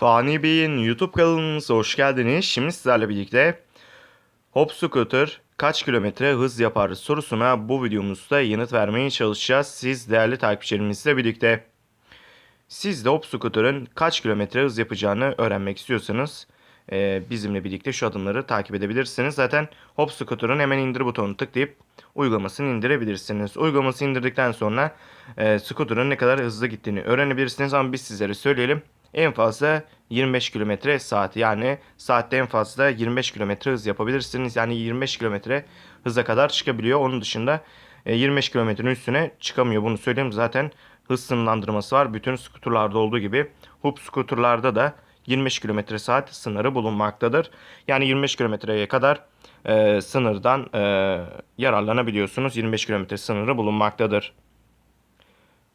Fani Bey'in YouTube kanalımıza hoş geldiniz. Şimdi sizlerle birlikte Hop Scooter kaç kilometre hız yapar sorusuna bu videomuzda yanıt vermeye çalışacağız. Siz değerli takipçilerimizle birlikte. Siz de Hop Scooter'ın kaç kilometre hız yapacağını öğrenmek istiyorsanız e, bizimle birlikte şu adımları takip edebilirsiniz. Zaten Hop Scooter'ın hemen indir butonunu tıklayıp uygulamasını indirebilirsiniz. Uygulamasını indirdikten sonra e, scooter'ın ne kadar hızlı gittiğini öğrenebilirsiniz ama biz sizlere söyleyelim. En fazla 25 km saat yani saatte en fazla 25 km hız yapabilirsiniz. Yani 25 km hıza kadar çıkabiliyor. Onun dışında e, 25 kilometrenin üstüne çıkamıyor. Bunu söyleyeyim zaten hız sınırlandırması var. Bütün skuterlarda olduğu gibi Hoop skuterlarda da 25 km saat sınırı bulunmaktadır. Yani 25 kilometreye kadar e, sınırdan e, yararlanabiliyorsunuz. 25 km sınırı bulunmaktadır.